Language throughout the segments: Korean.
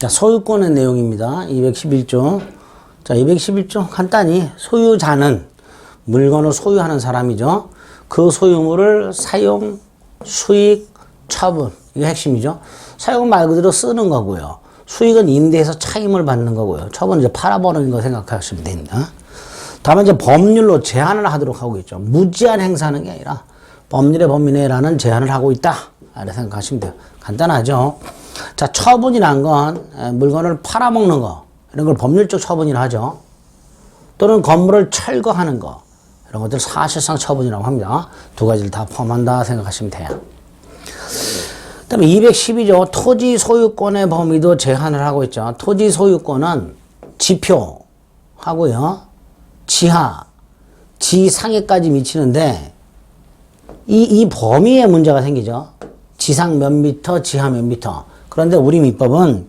자, 소유권의 내용입니다. 211조. 자, 211조 간단히 소유자는 물건을 소유하는 사람이죠. 그 소유물을 사용, 수익, 처분. 이게 핵심이죠. 사용 말 그대로 쓰는 거고요. 수익은 임대해서 차임을 받는 거고요. 처분은 이제 팔아버리는 거 생각하시면 됩니다. 다만 이제 법률로 제한을 하도록 하고 있죠. 무제한 행사하는 게 아니라 법률의 범위 내라는 제한을 하고 있다. 이렇게 생각하시면 돼요. 간단하죠. 자, 처분이란 건 에, 물건을 팔아먹는 거. 이런 걸 법률적 처분이라 하죠. 또는 건물을 철거하는 거. 이런 것들 사실상 처분이라고 합니다. 두 가지를 다 포함한다 생각하시면 돼요. 그 다음에 212조 토지 소유권의 범위도 제한을 하고 있죠. 토지 소유권은 지표 하고요. 지하, 지상에까지 미치는데 이, 이 범위에 문제가 생기죠. 지상 몇 미터, 지하 몇 미터. 그런데 우리 민법은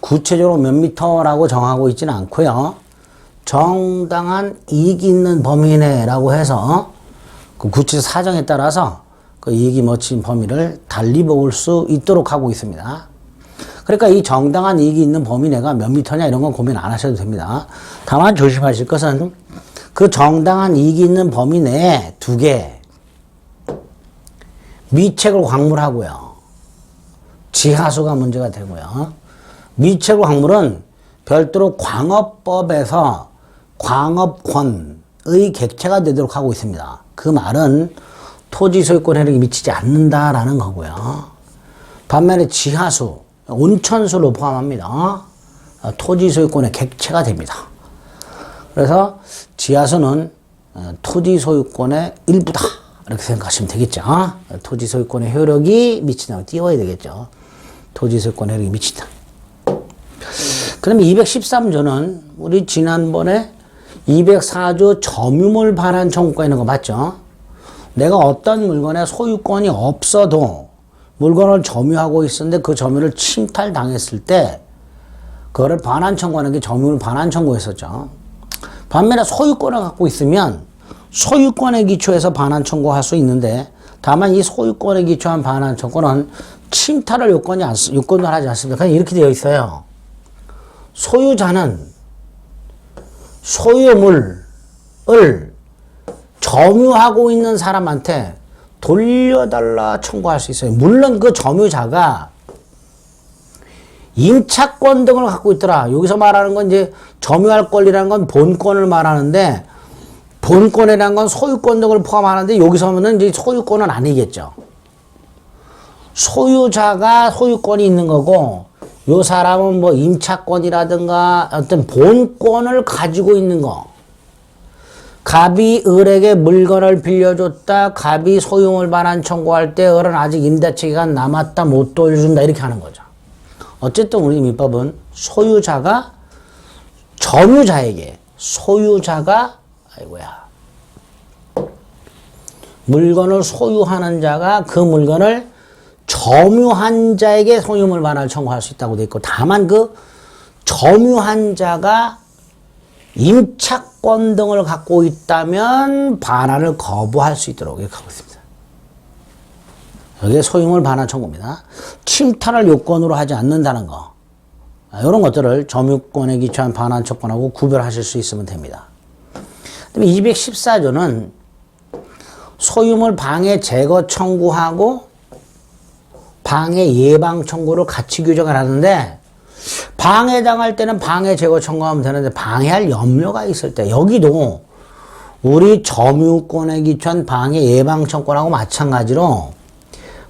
구체적으로 몇 미터라고 정하고 있지는 않고요. 정당한 이익이 있는 범위 내라고 해서 그 구체적 사정에 따라서 그 이익이 멋진 범위를 달리 볼수 있도록 하고 있습니다. 그러니까 이 정당한 이익이 있는 범위 내가 몇 미터냐 이런 건 고민 안 하셔도 됩니다. 다만 조심하실 것은 그 정당한 이익이 있는 범위 내에 두 개, 미책을 광물하고요. 지하수가 문제가 되고요. 미책을 광물은 별도로 광업법에서 광업권의 객체가 되도록 하고 있습니다. 그 말은 토지 소유권 혜택이 미치지 않는다라는 거고요. 반면에 지하수, 온천수로 포함합니다. 어, 토지 소유권의 객체가 됩니다. 그래서 지하수는 어, 토지 소유권의 일부다. 이렇게 생각하시면 되겠죠. 어, 토지 소유권의 효력이 미친다고 띄워야 되겠죠. 토지 소유권의 효력이 미친다. 그러면 213조는 우리 지난번에 204조 점유물 반환 청구가 있는 거 맞죠? 내가 어떤 물건의 소유권이 없어도 물건을 점유하고 있었는데 그 점유를 침탈당했을 때 그거를 반환 청구하는 게 점유물 반환 청구였었죠. 반면에 소유권을 갖고 있으면 소유권에 기초해서 반환 청구할 수 있는데 다만 이 소유권에 기초한 반환 청구는 침탈을 요건이 안, 쓰- 요건을 하지 않습니다. 그냥 이렇게 되어 있어요. 소유자는 소유물을 점유하고 있는 사람한테 돌려달라 청구할 수 있어요. 물론 그 점유자가 임차권 등을 갖고 있더라. 여기서 말하는 건 이제 점유할 권리라는 건 본권을 말하는데 본권이라는 건 소유권 등을 포함하는데 여기서 하면은 이제 소유권은 아니겠죠. 소유자가 소유권이 있는 거고 요 사람은 뭐 임차권이라든가 어떤 본권을 가지고 있는 거. 갑이 을에게 물건을 빌려줬다. 갑이 소유물 반환 청구할 때 을은 아직 임대차 기간 남았다. 못 돌려준다. 이렇게 하는 거죠. 어쨌든 우리 민법은 소유자가 점유자에게 소유자가 아이고야 물건을 소유하는 자가 그 물건을 점유한 자에게 소유물 반환을 청구할 수 있다고 돼 있고 다만 그 점유한 자가 임차권 등을 갖고 있다면 반환을 거부할 수 있도록 이렇게 하고 있습니다. 여기에 소유물 반환 청구입니다. 침탈을 요건으로 하지 않는다는 거. 이런 것들을 점유권에 기초한 반환 청구하고 구별하실 수 있으면 됩니다. 그다음에 214조는 소유물 방해 제거 청구하고 방해 예방 청구를 같이 규정을 하는데 방해당할 때는 방해 제거 청구하면 되는데 방해할 염려가 있을 때 여기도 우리 점유권에 기초한 방해 예방 청구하고 마찬가지로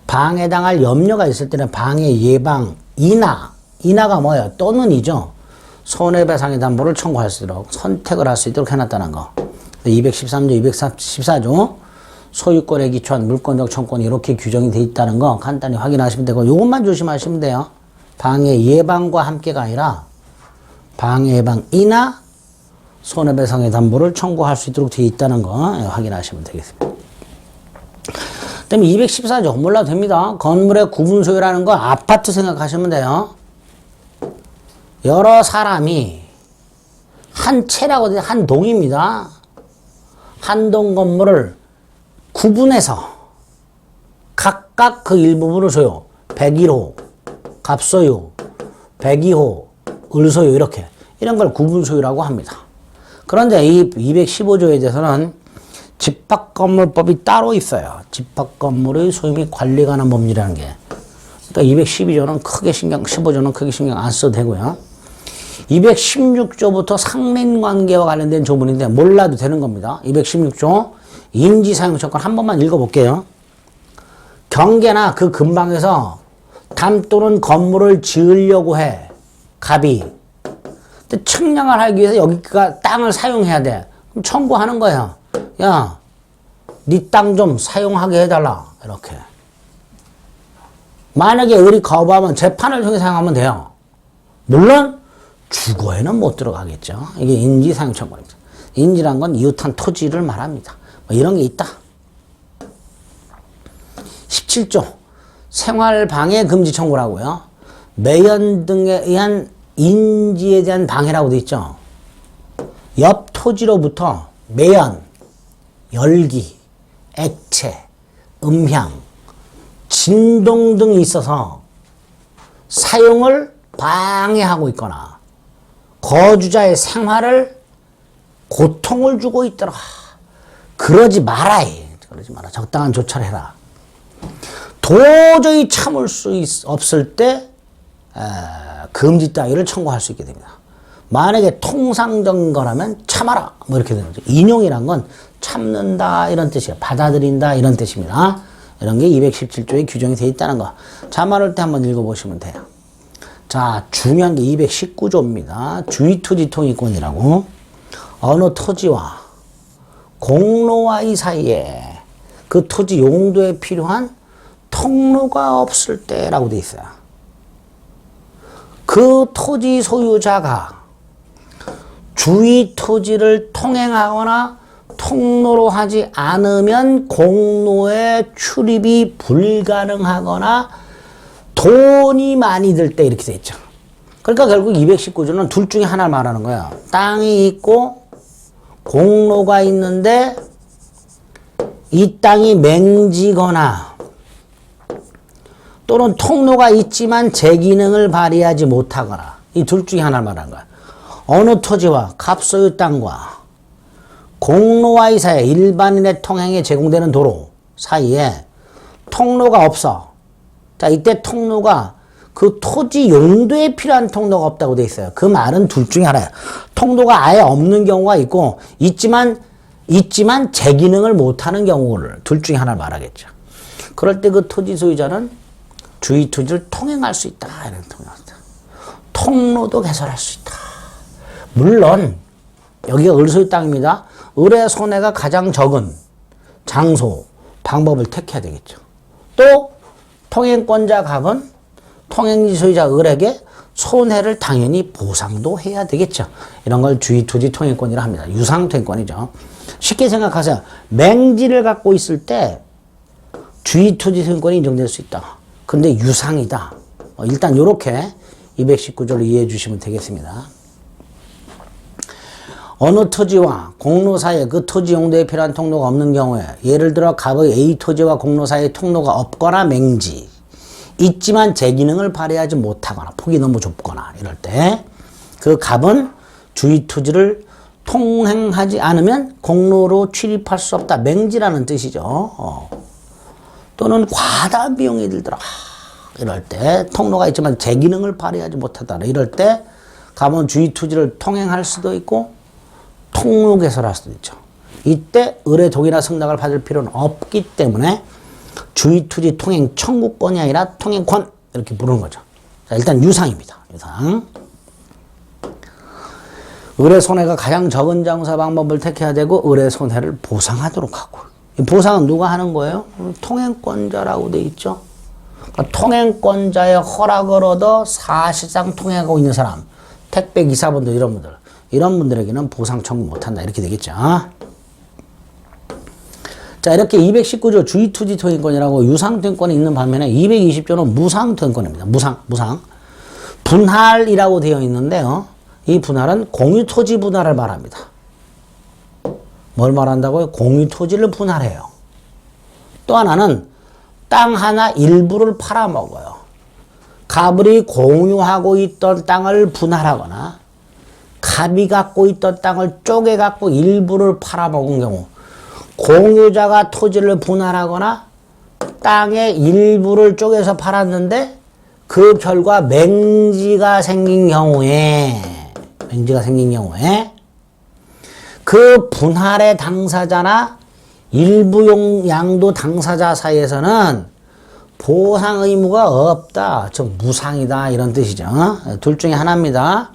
방해당할 염려가 있을 때는 방해 예방 인하 인하가 뭐예요? 또는이죠. 손해배상의 담보를 청구할 수 있도록 선택을 할 수 있도록 해놨다는 거. 213조, 214조 소유권에 기초한 물권적 청구권이 이렇게 규정이 돼 있다는 거 간단히 확인하시면 되고 이것만 조심하시면 돼요. 방해 예방과 함께가 아니라 방해 예방이나 손해배상의 담보를 청구할 수 있도록 되어 있다는 거 예, 확인하시면 되겠습니다. 그다음에 214조 몰라도 됩니다. 건물의 구분 소유라는 거 아파트 생각하시면 돼요. 여러 사람이 한 채라고 돼한 동입니다. 한 동 건물을 구분해서 각각 그 일부분을 소유, 101호, 갑소유, 백이호, 을소유 이렇게 이런 걸 구분소유라고 합니다. 그런데 이 215조에 대해서는 집합건물법이 따로 있어요. 집합건물의 소유 및 관리 관한 법률이라는 게. 그러니까 212조는 크게 신경, 15조는 크게 신경 안 써도 되고요. 216조부터 상린관계와 관련된 조문인데 몰라도 되는 겁니다. 216조 인지사용처권 한 번만 읽어볼게요. 경계나 그 근방에서 담 또는 건물을 지으려고 해. 갑이. 근데 측량을 하기 위해서 여기가 땅을 사용해야 돼. 그럼 청구하는 거야. 야, 네 땅 좀 사용하게 해달라. 이렇게. 만약에 을이 거부하면 재판을 통해 사용하면 돼요. 물론 주거에는 못 들어가겠죠. 이게 인지사용청구입니다. 인지란 건 이웃한 토지를 말합니다. 뭐 이런 게 있다. 17조 생활방해 금지 청구라고요. 매연 등에 의한 인지에 대한 방해라고 돼 있죠. 옆 토지로부터 매연, 열기, 액체, 음향, 진동 등이 있어서 사용을 방해하고 있거나 거주자의 생활을 고통을 주고 있더라. 그러지 마라. 그러지 마라. 적당한 조처를 해라. 도저히 참을 수 있, 없을 때 에, 금지 따위를 청구할 수 있게 됩니다. 만약에 통상적인 거라면 참아라. 뭐 이렇게 되는 거죠. 인용이란 건 참는다 이런 뜻이에요. 받아들인다 이런 뜻입니다. 이런 게 217조에 규정이 되어 있다는 거. 자말할 때 한번 읽어보시면 돼요. 자, 중요한 게 219조입니다. 주의투지 통일권이라고. 어느 토지와 공로와의 사이에 그 토지 용도에 필요한 통로가 없을 때라고 돼 있어요. 그 토지 소유자가 주위 토지를 통행하거나 통로로 하지 않으면 공로에 출입이 불가능하거나 돈이 많이 들 때 이렇게 돼 있죠. 그러니까 결국 219조는 둘 중에 하나를 말하는 거야. 땅이 있고 공로가 있는데 이 땅이 맹지거나 또는 통로가 있지만 제 기능을 발휘하지 못하거나 이 둘 중에 하나를 말하는 거야. 어느 토지와 갑소유 땅과 공로와의 사이 일반인의 통행에 제공되는 도로 사이에 통로가 없어. 자, 이때 통로가 그 토지 용도에 필요한 통로가 없다고 돼 있어요. 그 말은 둘 중에 하나예요. 통로가 아예 없는 경우가 있고 있지만 있지만 제 기능을 못하는 경우를 둘 중에 하나를 말하겠죠. 그럴 때 그 토지 소유자는 주위 토지를 통행할 수 있다. 이런 통행합니다. 통로도 개설할 수 있다. 물론 여기가 을소유 땅입니다. 을의 손해가 가장 적은 장소, 방법을 택해야 되겠죠. 또 통행권자 갑은 통행지 소유자 을에게 손해를 당연히 보상도 해야 되겠죠. 이런 걸 주의 토지 통행권이라 합니다. 유상 통행권이죠. 쉽게 생각하세요. 맹지를 갖고 있을 때 주의 토지 통행권이 인정될 수 있다. 근데 유상이다. 어, 일단 이렇게 219조를 이해해 주시면 되겠습니다. 어느 토지와 공로 사이에 그 토지 용도에 필요한 통로가 없는 경우에 예를 들어 갑의 A 토지와 공로 사이에 통로가 없거나 맹지 있지만 제 기능을 발휘하지 못하거나 폭이 너무 좁거나 이럴 때 그 갑은 주위 토지를 통행하지 않으면 공로로 출입할 수 없다. 맹지라는 뜻이죠. 어. 또는 과다 비용이 들더라. 이럴 때 통로가 있지만 제 기능을 발휘하지 못하다. 이럴 때 갑은 주위 토지를 통행할 수도 있고 통로 개설할 수도 있죠. 이때 의뢰 동의나 승낙을 받을 필요는 없기 때문에 주의 투지 통행 청구권이 아니라 통행권 이렇게 부르는 거죠. 자, 일단 유상입니다. 유상. 의뢰 손해가 가장 적은 장사 방법을 택해야 되고 의뢰 손해를 보상하도록 하고 이 보상은 누가 하는 거예요? 통행권자라고 돼 있죠. 그러니까 통행권자의 허락을 얻어 사실상 통행하고 있는 사람, 택배 기사분들 이런 분들, 이런 분들에게는 보상 청구 못한다 이렇게 되겠죠. 자 이렇게 219조 주의투지 통행권이라고 유상통행권이 있는 반면에 220조는 무상통행권입니다. 무상, 무상. 분할이라고 되어 있는데요. 이 분할은 공유토지 분할을 말합니다. 뭘 말한다고요? 공유토지를 분할해요. 또 하나는 땅 하나 일부를 팔아먹어요. 가불이 공유하고 있던 땅을 분할하거나 갑이 갖고 있던 땅을 쪼개 갖고 일부를 팔아먹은 경우 공유자가 토지를 분할하거나 땅의 일부를 쪼개서 팔았는데 그 결과 맹지가 생긴 경우에 맹지가 생긴 경우에 그 분할의 당사자나 일부 용 양도 당사자 사이에서는 보상 의무가 없다. 즉 무상이다 이런 뜻이죠. 둘 중에 하나입니다.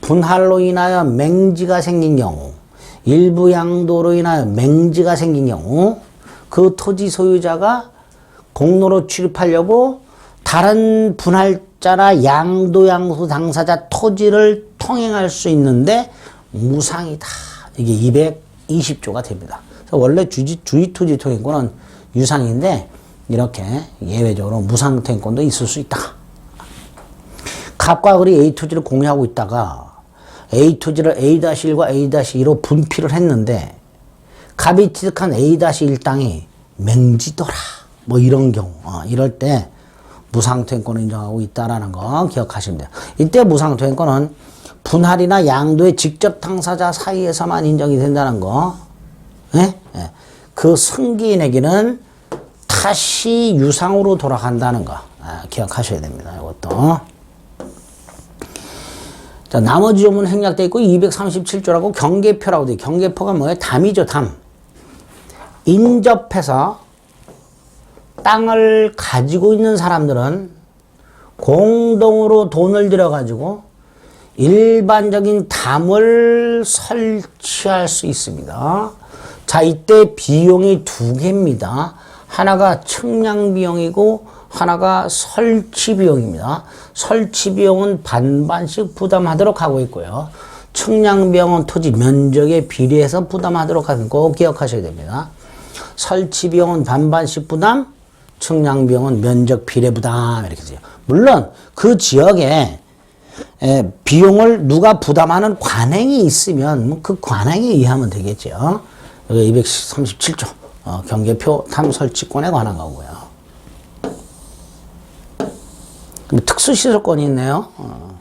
분할로 인하여 맹지가 생긴 경우, 일부 양도로 인하여 맹지가 생긴 경우, 그 토지 소유자가 공로로 출입하려고 다른 분할자나 양도 양수 당사자 토지를 통행할 수 있는데 무상이다. 이게 220조가 됩니다. 원래 주지, 주의 토지 통행권은 유상인데 이렇게 예외적으로 무상 통행권도 있을 수 있다. 갑과 을이 A 토지를 공유하고 있다가 A 토지를 A-1과 A-2로 분필을 했는데 갑이 취득한 A-1 땅이 맹지더라. 뭐 이런 경우, 어, 이럴 때 무상투행권을 인정하고 있다라는 거 기억하시면 돼요. 이때 무상투행권은 분할이나 양도의 직접 당사자 사이에서만 인정이 된다는 거. 예? 예. 그 승기인에게는 다시 유상으로 돌아간다는 거 아, 기억하셔야 됩니다. 이것도. 자, 나머지 조문 생략되어 있고 237조라고 경계표라고 돼. 경계표가 뭐예요? 담이죠, 담. 인접해서 땅을 가지고 있는 사람들은 공동으로 돈을 들여가지고 일반적인 담을 설치할 수 있습니다. 자, 이때 비용이 두 개입니다. 하나가 측량 비용이고 하나가 설치 비용입니다. 설치 비용은 반반씩 부담하도록 하고 있고요. 비용은 토지 면적에 비례해서 부담하도록 하는 거 기억하셔야 됩니다. 설치 비용은 반반씩 부담, 비용은 면적 비례 부담 이렇게 돼요. 물론 그 지역에 에, 비용을 누가 부담하는 관행이 있으면 뭐 그 관행에 의하면 되겠죠. 여기 237조 어, 경계표 탐설치권에 관한 거고요. 특수시설권이 있네요. 어.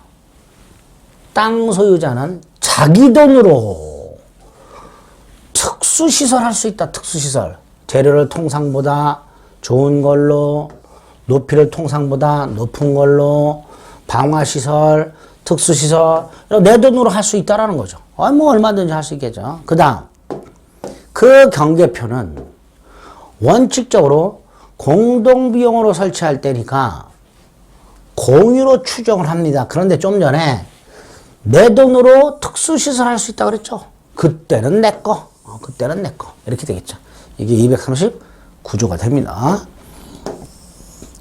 땅 소유자는 자기 돈으로 특수시설 할 수 있다. 특수시설. 재료를 통상보다 좋은 걸로, 높이를 통상보다 높은 걸로, 방화시설, 특수시설, 내 돈으로 할 수 있다라는 거죠. 아, 뭐 얼마든지 할 수 있겠죠. 그 다음, 그 경계표는 원칙적으로 공동비용으로 설치할 때니까 공유로 추정을 합니다. 그런데 좀 전에 내 돈으로 특수시설 할 수 있다고 그랬죠. 그때는 내 거, 어, 그때는 내 거. 이렇게 되겠죠. 이게 239조가 됩니다.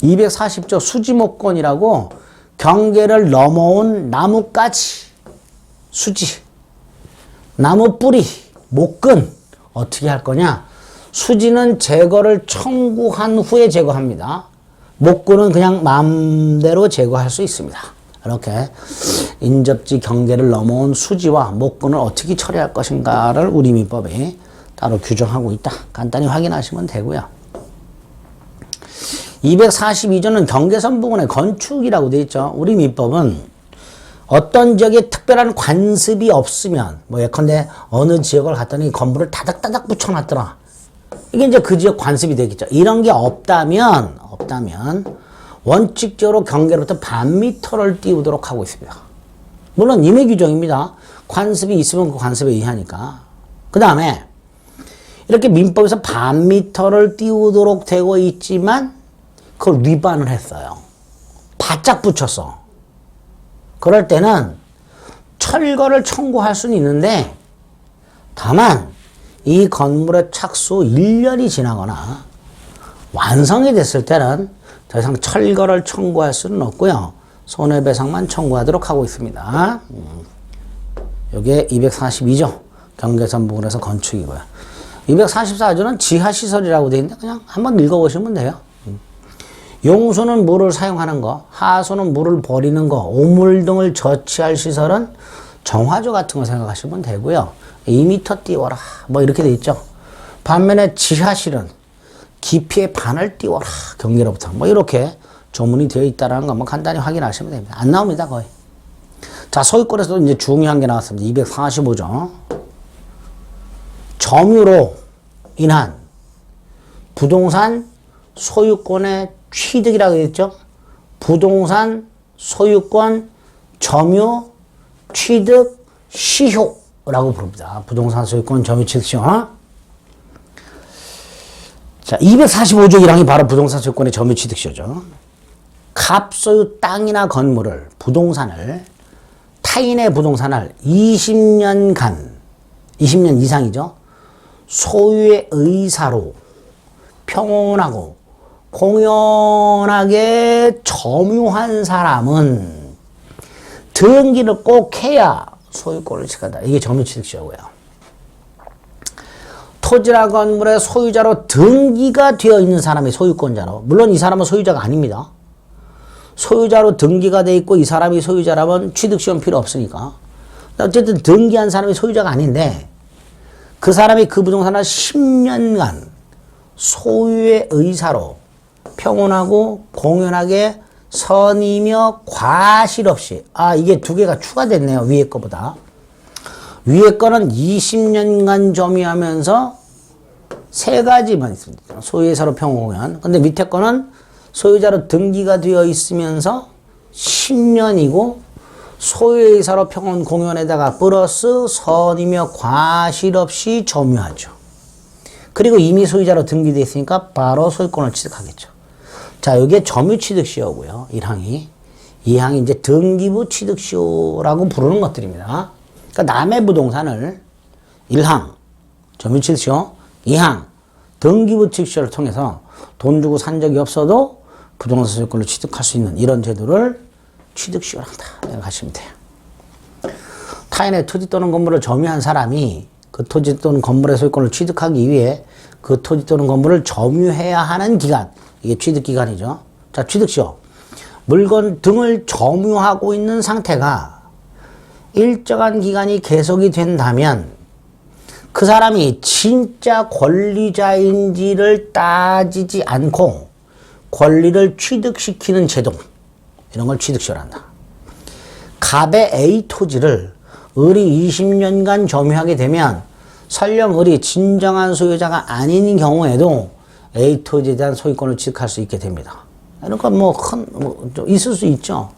240조 수지목권이라고 경계를 넘어온 나뭇가지, 수지, 나무 뿌리, 목근 어떻게 할 거냐? 수지는 제거를 청구한 후에 제거합니다. 목구는 그냥 마음대로 제거할 수 있습니다. 이렇게 인접지 경계를 넘어온 수지와 목구는 어떻게 처리할 것인가를 우리 민법이 따로 규정하고 있다. 간단히 확인하시면 되고요. 242조는 경계선 부분의 건축이라고 되어 있죠. 우리 민법은 어떤 지역에 특별한 관습이 없으면 뭐 예컨대 어느 지역을 갔더니 건물을 다닥다닥 붙여놨더라. 이게 이제 그 지역 관습이 되겠죠. 이런 게 없다면 없다면 원칙적으로 경계로부터 반 미터를 띄우도록 하고 있습니다. 물론 임의 규정입니다. 관습이 있으면 그 관습에 의하니까. 그 다음에 이렇게 민법에서 반 미터를 띄우도록 되고 있지만 그걸 위반을 했어요. 바짝 붙였어. 그럴 때는 철거를 청구할 수는 있는데 다만 이 건물의 착수 1년이 지나거나 완성이 됐을 때는 더 이상 철거를 청구할 수는 없고요. 손해배상만 청구하도록 하고 있습니다. 이게 242조 경계선 부분에서 건축이고요. 244조는 지하시설이라고 되어 있는데 그냥 한번 읽어보시면 돼요. 용수는 물을 사용하는 거, 하수는 물을 버리는 거, 오물 등을 저치할 시설은 정화조 같은 거 생각하시면 되고요. 2m 띄워라. 뭐 이렇게 돼 있죠. 반면에 지하실은 깊이의 반을 띄워라. 경계로부터. 뭐 이렇게 조문이 되어 있다라는 거뭐 간단히 확인하시면 됩니다. 안 나옵니다, 거의. 자, 소유권에서도 이제 중요한 게 나왔습니다. 245조. 점유로 인한 부동산 소유권의 취득이라고 했죠. 부동산 소유권 점유 취득 시효라고 부릅니다. 부동산 소유권 점유 취득 시효. 자, 245조 1항이 바로 부동산 소유권의 점유 취득 시효죠. 갑소유 땅이나 건물을 부동산을 타인의 부동산을 20년간 20년 이상이죠. 소유의 의사로 평온하고 공연하게 점유한 사람은 등기를 꼭 해야 소유권을 취득한다. 이게 점유취득시효고요. 토지나 건물의 소유자로 등기가 되어 있는 사람이 소유권자로. 물론 이 사람은 소유자가 아닙니다. 소유자로 등기가 돼 있고 이 사람이 소유자라면 취득시험 필요 없으니까. 어쨌든 등기한 사람이 소유자가 아닌데 그 사람이 그 부동산을 10년간 소유의 의사로 평온하고 공연하게 선이며 과실 없이 아 이게 두 개가 추가됐네요 위에 거보다 위에 거는 20년간 점유하면서 세 가지만 있습니다 소유의사로 평온공연 근데 밑에 거는 소유자로 등기가 되어 있으면서 10년이고 소유의사로 평온 공연에다가 플러스 선이며 과실 없이 점유하죠. 그리고 이미 소유자로 등기되어 있으니까 바로 소유권을 취득하겠죠. 자, 이게 점유취득시효고요. 1항이. 2항이 이제 등기부 취득시효라고 부르는 것들입니다. 그러니까 남의 부동산을 1항 점유취득시효, 2항 등기부 취득시효를 통해서 돈 주고 산 적이 없어도 부동산 소유권을 취득할 수 있는 이런 제도를 취득시효를 한다. 생각하시면 돼요. 타인의 토지 또는 건물을 점유한 사람이 그 토지 또는 건물의 소유권을 취득하기 위해 그 토지 또는 건물을 점유해야 하는 기간. 이게 취득 기간이죠. 자, 취득 시효. 물건 등을 점유하고 있는 상태가 일정한 기간이 계속이 된다면 그 사람이 진짜 권리자인지를 따지지 않고 권리를 취득시키는 제도. 이런 걸 취득시효란다. 갑의 A 토지를 을이 20년간 점유하게 되면 설령 을이 진정한 소유자가 아닌 경우에도 A 토지에 대한 소유권을 취득할 수 있게 됩니다. 그러니까 뭐 큰 뭐 있을 수 있죠.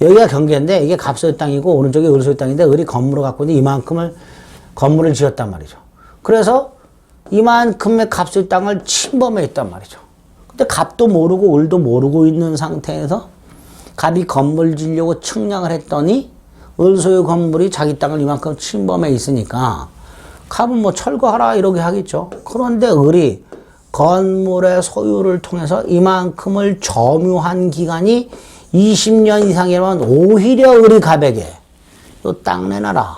여기가 경계인데 이게 갑소유 땅이고 오른쪽이 을소유 땅인데 을이 건물을 갖고 있는 이만큼을 건물을 지었단 말이죠. 그래서 이만큼의 갑소유 땅을 침범했단 말이죠. 근데 갑도 모르고 을도 모르고 있는 상태에서 갑이 건물 지려고 측량을 했더니 을소유 건물이 자기 땅을 이만큼 침범해 있으니까 갑은 뭐 철거하라 이러게 하겠죠. 그런데 을이 건물의 소유를 통해서 이만큼을 점유한 기간이 20년 이상이라면 오히려 을이 갑에게 요땅 내놔라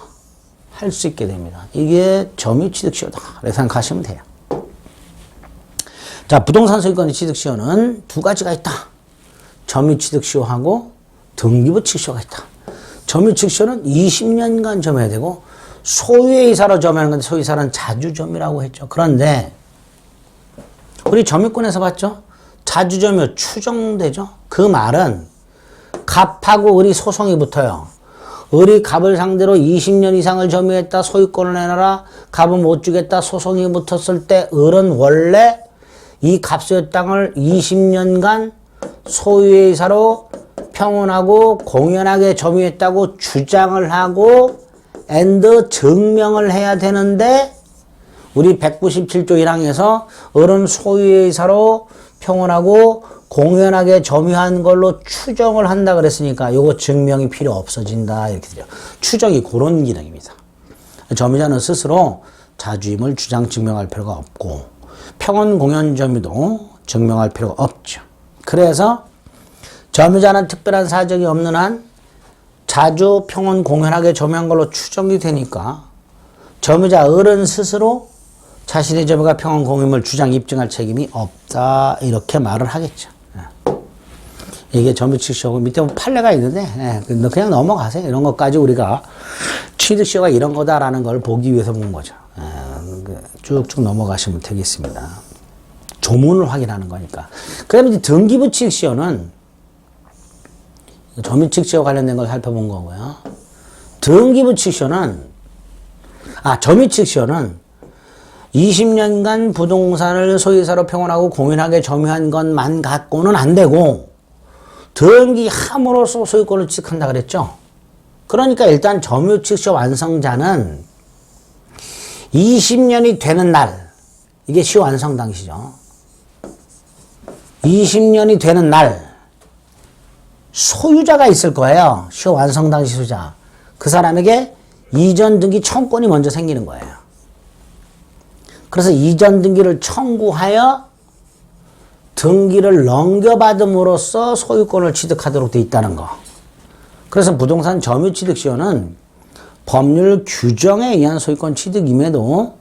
할 수 있게 됩니다. 이게 점유취득시효다. 이렇게 생각하시면 돼요. 자, 부동산 소유권의 취득시효는 두 가지가 있다. 점유취득시효하고 등기부취득시효가 있다. 점유취득시효는 20년간 점해야 되고 소유의 이사로 점하는 건데 소유이사는 자주점이라고 했죠. 그런데 우리 점유권에서 봤죠? 자주점유 추정되죠? 그 말은 갑하고 을이 소송이 붙어요. 을이 갑을 상대로 20년 이상을 점유했다 소유권을 내놔라 갑은 못 주겠다 소송이 붙었을 때 을은 원래 이 갑소유 땅을 20년간 소유의 이사로 평온하고 공연하게 점유했다고 주장을 하고 앤드 증명을 해야 되는데 우리 197조 1항에서 어른 소유의 사로 평온하고 공연하게 점유한 걸로 추정을 한다 그랬으니까 요거 증명이 필요 없어진다 이렇게 되죠. 추정이 그런 기능입니다. 점유자는 스스로 자주임을 주장 증명할 필요가 없고 평온 공연 점유도 증명할 필요가 없죠. 그래서 점유자는 특별한 사정이 없는 한 자주 평온 공연하게 점유한 걸로 추정이 되니까 점유자 어른 스스로 자신의 점유가 평온 공임을 주장 입증할 책임이 없다 이렇게 말을 하겠죠. 예. 이게 점유취득시효고 밑에 판례가 있는데 예, 그냥 넘어가세요. 이런 것까지 우리가 취득시효가 이런 거다라는 걸 보기 위해서 본 거죠. 예, 그 쭉쭉 넘어가시면 되겠습니다. 조문을 확인하는 거니까. 그 다음에 이제 등기부칙 시효는 점유칙 시효 관련된 걸 살펴본 거고요. 등기부칙 시효는, 아, 점유칙 시효는 20년간 부동산을 소유사로 평온하고 공연하게 점유한 것만 갖고는 안 되고, 등기함으로써 소유권을 취득한다 그랬죠? 그러니까 일단 점유측시 완성자는 20년이 되는 날, 이게 시 완성 당시죠. 20년이 되는 날, 소유자가 있을 거예요. 시 완성 당시 소유자. 그 사람에게 이전 등기 청구권이 먼저 생기는 거예요. 그래서 이전 등기를 청구하여 등기를 넘겨받음으로써 소유권을 취득하도록 돼 있다는 거. 그래서 부동산 점유 취득 시효는 법률 규정에 의한 소유권 취득임에도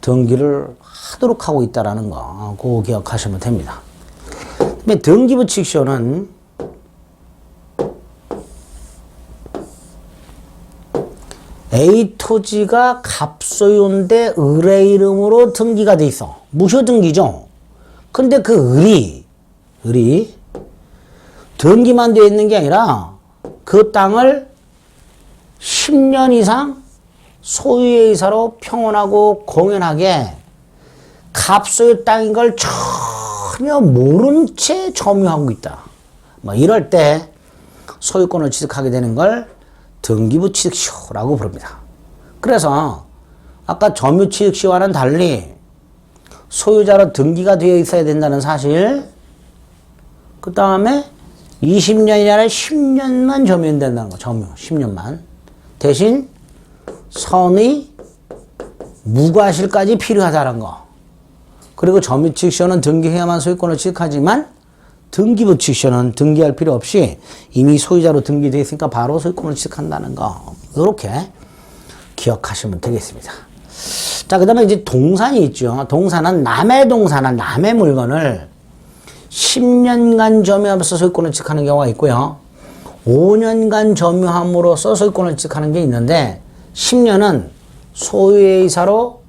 등기를 하도록 하고 있다라는 거. 그거 기억하시면 됩니다. 근데 등기부 취득 시효는 A 토지가 갑소유인데 을의 이름으로 등기가 돼 있어. 무효 등기죠. 근데 그 을이 을이 등기만 되어 있는 게 아니라 그 땅을 10년 이상 소유의 의사로 평온하고 공연하게 갑소유 땅인 걸 전혀 모른 채 점유하고 있다. 뭐 이럴 때 소유권을 취득하게 되는 걸 등기부 취득시효라고 부릅니다. 그래서 아까 점유 취득시효와는 달리 소유자로 등기가 되어 있어야 된다는 사실 그 다음에 20년이 아니라 10년만 점유된다는 거 점유 10년만 대신 선의 무과실까지 필요하다는 거 그리고 점유 취득시효는 등기해야만 소유권을 취득하지만 등기부 취득시효는 등기할 필요 없이 이미 소유자로 등기되어 있으니까 바로 소유권을 취득한다는 거 이렇게 기억하시면 되겠습니다. 자, 그 다음에 이제 동산이 있죠. 동산은 남의 동산은 남의 물건을 10년간 점유하면서 소유권을 취득하는 경우가 있고요. 5년간 점유함으로써 소유권을 취득하는 게 있는데 10년은 소유의 의사로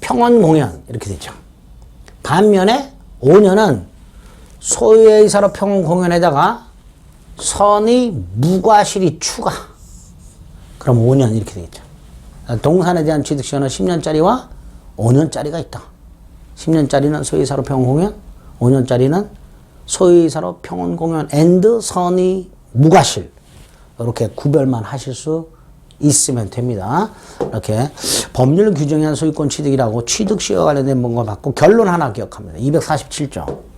평원 공연 이렇게 되죠. 반면에 5년은 소유의 의사로 평원 공연에다가 선의 무과실이 추가. 그럼 5년 이렇게 되겠죠. 동산에 대한 취득시효는 10년짜리와 5년짜리가 있다. 10년짜리는 소유이사로 평온 공연, 5년짜리는 소유이사로 평온 공연 앤드 선의 무과실. 이렇게 구별만 하실 수 있으면 됩니다. 이렇게 법률 규정에 한 소유권 취득이라고 취득시효와 관련된 뭔가 받고 결론 하나 기억합니다. 247조.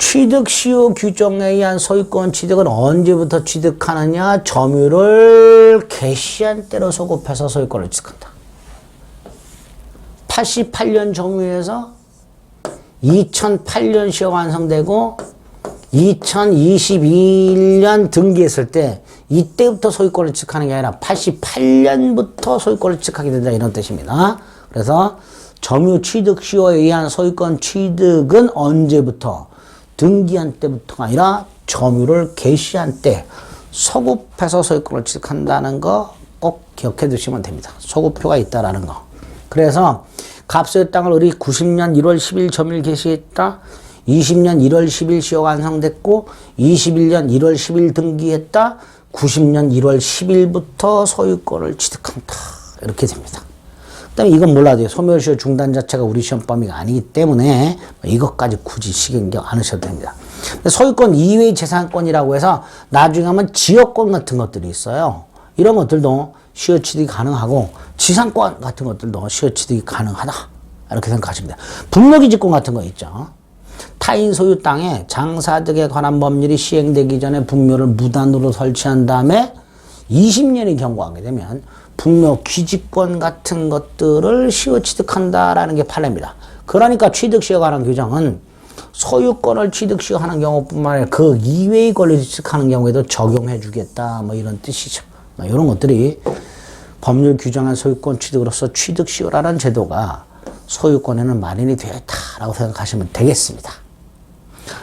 취득시효 규정에 의한 소유권 취득은 언제부터 취득하느냐? 점유를 개시한 때로 소급해서 소유권을 취득한다. 88년 점유해서 2008년 시효 완성되고 2021년 등기했을 때 이때부터 소유권을 취득하는 게 아니라 88년부터 소유권을 취득하게 된다 이런 뜻입니다. 그래서 점유 취득 시효에 의한 소유권 취득은 언제부터 등기한 때부터가 아니라 점유를 개시한 때 소급해서 소유권을 취득한다는 거 꼭 기억해 두시면 됩니다. 소급표가 있다라는 거. 그래서 갑소의 땅을 우리 90년 1월 10일 점유를 개시했다. 20년 1월 10일 시효 완성됐고 21년 1월 10일 등기했다. 90년 1월 10일부터 소유권을 취득한다. 이렇게 됩니다. 그다음에 이건 몰라도 돼요. 소멸시효 중단 자체가 우리 시험 범위가 아니기 때문에 이것까지 굳이 신경 안 하셔도 됩니다. 소유권 이외의 재산권이라고 해서 나중에 하면 지역권 같은 것들이 있어요. 이런 것들도 시효 취득이 가능하고 지상권 같은 것들도 시효 취득이 가능하다. 이렇게 돼요. 분묘기지권 같은 거 있죠. 타인 소유 땅에 장사 등에 관한 법률이 시행되기 전에 분묘를 무단으로 설치한 다음에 20년이 경과하게 되면 분묘 귀지권 같은 것들을 시효 취득한다라는 게 판례입니다. 그러니까 취득 시효 관한 규정은 소유권을 취득 시효하는 경우뿐만 아니라 그 이외의 권리를 취득하는 경우에도 적용해 주겠다 뭐 이런 뜻이죠. 뭐 이런 것들이 법률 규정한 소유권 취득으로서 취득 시효라는 제도가 소유권에는 마련이 되어 있다라고 생각하시면 되겠습니다.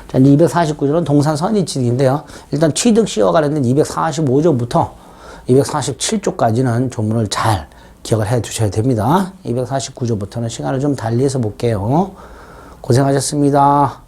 자, 249조는 동산 선의 취득인데요. 일단 취득 시효와 관련된 245조부터 247조까지는 조문을 잘 기억을 해 두셔야 됩니다. 249조부터는 시간을 좀 달리해서 볼게요. 고생하셨습니다.